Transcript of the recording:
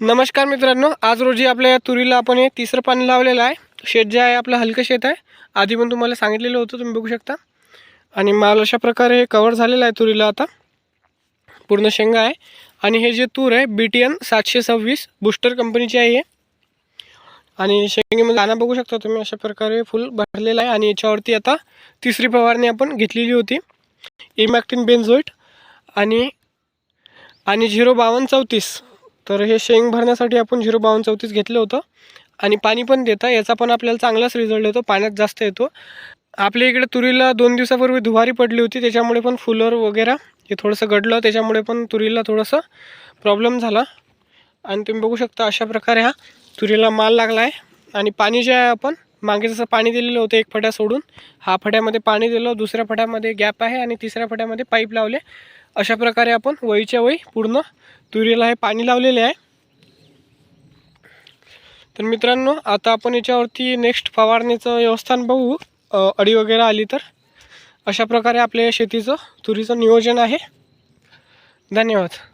नमस्कार मित्रांनो आज रोजी आपल्या या तुरीला आपण हे तिसरं पाणी लावलेलं आहे. शेत जे आहे आपलं हलकं शेत आहे. आधी पण तुम्हाला सांगितलेलं होतं तुम्ही बघू शकता. आणि माल अशा प्रकारे हे कवर झालेलं आहे तुरीला आता. पूर्ण शेंगा आहे. आणि हे जे तूर आहे बी टी एन सातशे सव्वीस बुस्टर कंपनीची आहे हे. आणि शेंगेमध्ये दाना बघू शकता तुम्ही अशा प्रकारे फुल भरलेलं आहे. आणि याच्यावरती आता तिसरी फवारणी आपण घेतलेली होती. इमॅक्टिन बेन्झोइट आणि आणि झिरो बावन्न चौतीस तर हे शेंग भरण्यासाठी आपण झिरो बावन्न चौतीस घेतलं होतं. आणि पाणी पण देतं याचा पण आपल्याला चांगलाच रिझल्ट येतो पाण्यात जास्त येतो. आपल्या इकडे तुरीला दोन दिवसापूर्वी धुवारी पडली होती त्याच्यामुळे पण फुलर वगैरे हे थोडंसं गडलं त्याच्यामुळे पण तुरीला थोडंसं प्रॉब्लेम झाला. आणि तुम्ही बघू शकता अशा प्रकारे हा तुरीला माल लागला आहे आणि पाणी जे आहे आपण मागे जसं पाणी दिलेलं होतं एक फट्या सोडून हा फट्यामध्ये पाणी दिलं दुसऱ्या फट्यामध्ये गॅप आहे आणि तिसऱ्या फट्यामध्ये पाईप लावले. अशा प्रकारे आपण वहीच्या वही पूर्ण तुरीला हे पाणी लावलेले आहे. तर मित्रांनो आता आपण याच्यावरती नेक्स्ट फवारणीचं व्यवस्थान बघू. अडी वगैरे आली तर. अशा प्रकारे आपल्या शेतीचं तुरीचं नियोजन आहे. धन्यवाद.